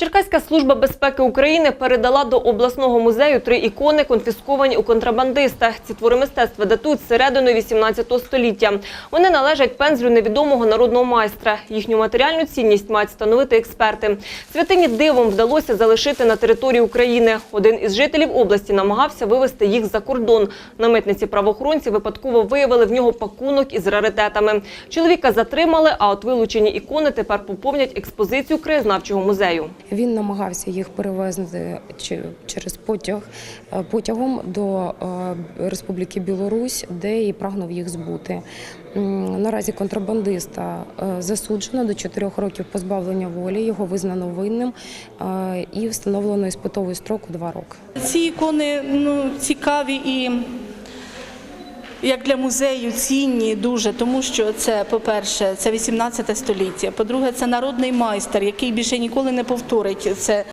Черкаська служба безпеки України передала до обласного музею три ікони, конфісковані у контрабандиста. Ці твори мистецтва датують середину 18 століття. Вони належать пензлю невідомого народного майстра. Їхню матеріальну цінність мають встановити експерти. Святині дивом вдалося залишити на території України. Один із жителів області намагався вивезти їх за кордон. На митниці правоохоронці випадково виявили в нього пакунок із раритетами. Чоловіка затримали, а от вилучені ікони тепер поповнять експозицію краєзнавчого музею. Він намагався їх перевезти через потяг е, потягом до е, Республіки Білорусь, де і прагнув їх збути. Наразі контрабандиста е, засуджено до 4 років позбавлення волі. Його визнано винним і встановлено іспитовий строк у 2 роки. Ці ікони ну, цікаві і як для музею цінні дуже, тому що це, по-перше, це 18 століття. По-друге, це народний майстер, який більше ніколи не повторить це